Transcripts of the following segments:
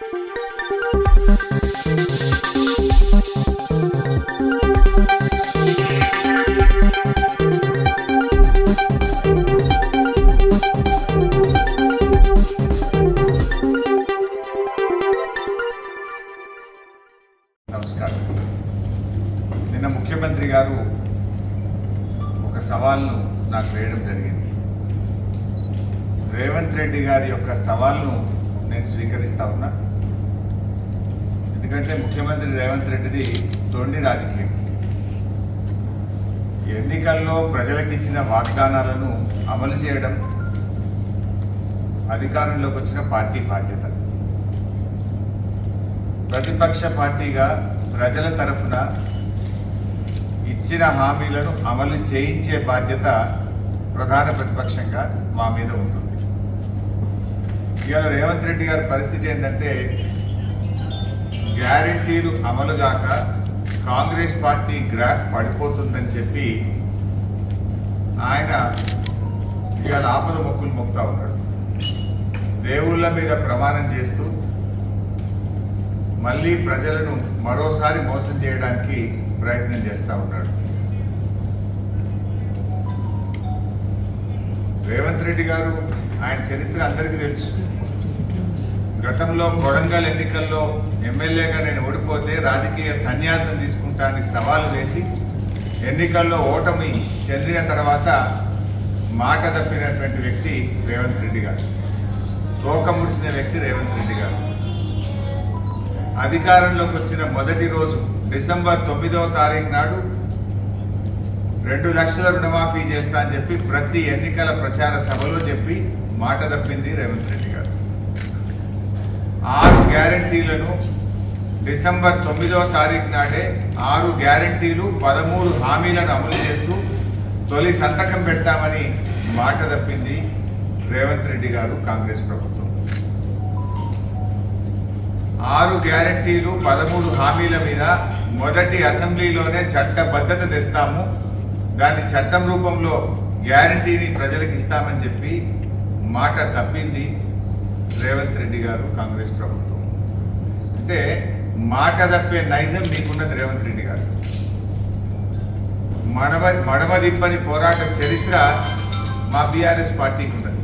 నమస్కారం. నిన్న ముఖ్యమంత్రి గారు ఒక సవాల్ను నాకు వేయడం జరిగింది. రేవంత్ రెడ్డి గారి యొక్క సవాల్ను నేను స్వీకరిస్తా ఉన్నా. ఎందుకంటే ముఖ్యమంత్రి రేవంత్ రెడ్డిది తొండి రాజకీయం. ఎన్నికల్లో ప్రజలకు ఇచ్చిన వాగ్దానాలను అమలు చేయడం అధికారంలోకి వచ్చిన పార్టీ బాధ్యత. ప్రతిపక్ష పార్టీగా ప్రజల తరఫున ఇచ్చిన హామీలను అమలు చేయించే బాధ్యత ప్రధాన ప్రతిపక్షంగా మా మీద ఉంటుంది. ఇవాళ రేవంత్ రెడ్డి గారి పరిస్థితి ఏంటంటే గ్యారంటీలు అమలుగాక కాంగ్రెస్ పార్టీ గ్రాఫ్ పడిపోతుందని చెప్పి ఆయన ఇవాళ ఆపద మొక్కులు మొక్తా ఉన్నాడు. దేవుళ్ళ మీద ప్రమాణం చేస్తూ మళ్ళీ ప్రజలను మరోసారి మోసం చేయడానికి ప్రయత్నం చేస్తూ ఉన్నాడు. రేవంత్ రెడ్డి గారు ఆయన చరిత్ర అందరికీ తెలుసు. గతంలో కొడంగల్ ఎన్నికల్లో ఎమ్మెల్యేగా నేను ఓడిపోతే రాజకీయ సన్యాసం తీసుకుంటానని సవాలు వేసి ఎన్నికల్లో ఓటమి చెందిన తర్వాత మాట తప్పినటువంటి వ్యక్తి రేవంత్ రెడ్డి గారు. తోక ముడిసిన వ్యక్తి రేవంత్ రెడ్డి గారు. అధికారంలోకి వచ్చిన మొదటి రోజు డిసెంబర్ తొమ్మిదవ తారీఖు నాడు రెండు లక్షల రుణమాఫీ చేస్తా అని చెప్పి ప్రతి ఎన్నికల ప్రచార సభలో చెప్పి మాట తప్పింది రేవంత్ రెడ్డి గారు. ఆరు గ్యారంటీలను డిసెంబర్ తొమ్మిదవ తారీఖు నాడే ఆరు గ్యారంటీలు పదమూడు హామీలను అమలు చేస్తూ తొలి సంతకం పెడతామని మాట తప్పింది రేవంత్ రెడ్డి గారు కాంగ్రెస్ ప్రభుత్వం. ఆరు గ్యారంటీలు పదమూడు హామీల మీద మొదటి అసెంబ్లీలోనే చట్టబద్ధత తెస్తాము. దాన్ని చట్టం రూపంలో గ్యారంటీని ప్రజలకు ఇస్తామని చెప్పి మాట తప్పింది రేవంత్ రెడ్డి గారు కాంగ్రెస్ ప్రభుత్వం. అంటే మాట తప్పే నైజం మీకున్నది రేవంత్ రెడ్డి గారు. మడమ మడమ దిప్పని పోరాట చరిత్ర మా బీఆర్ఎస్ పార్టీకి ఉన్నది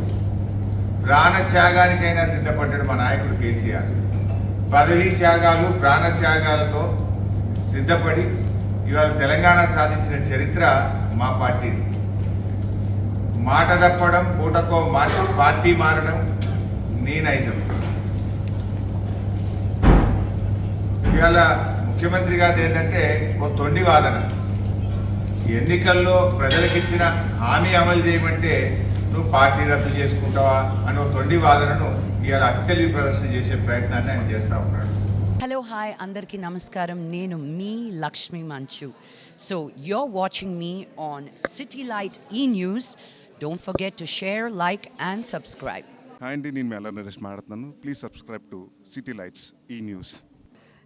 ప్రాణ త్యాగానికైనా సిద్ధపడ్డాడు మా నాయకుడు కేసీఆర్. పదవీ త్యాగాలు ప్రాణ త్యాగాలతో సిద్ధపడి ఇవాళ తెలంగాణ సాధించిన చరిత్ర మా పార్టీది. మాట తప్పడం పూటకో మాట పార్టీ మారడం నీనైజం. ఇవాళ ముఖ్యమంత్రి గారిది ఏంటంటే ఓ తొండి వాదన. ఎన్నికల్లో ప్రజలకిచ్చిన హామీ అమలు చేయమంటే నువ్వు పార్టీ రద్దు చేసుకుంటావా అని ఒక తొండి వాదనను ఇవాళ అతి తెలివి ప్రదర్శన చేసే ప్రయత్నాన్ని ఆయన చేస్తూ ఉన్నాడు. హలో హాయ్ అందరికీ నమస్కారం. నేను మీ Lakshmi Manchu. So you're watching me on city light E news don't forget to share like and subscribe hi అండి నేను మెల్ల నరేష్ మాట్లాడుతున్నాను. Please subscribe to city lights E news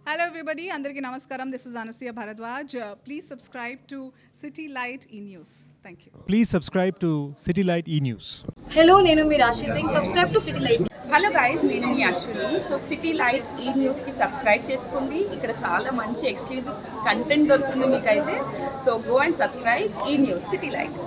hello everybody అందరికీ నమస్కారం. This is Anasuya Bharadwaj please subscribe to city light E news thank you Please subscribe to City Light E News. Hello నేను మీ Raashi Singh subscribe to city light hello guys నేను మీ Ashwini so city light E న్యూస్కి subscribe చేసుకోండి. ఇక్కడ చాలా మంచి exclusive content దొరుకుతుంది మీకైతే. So go and subscribe E news city light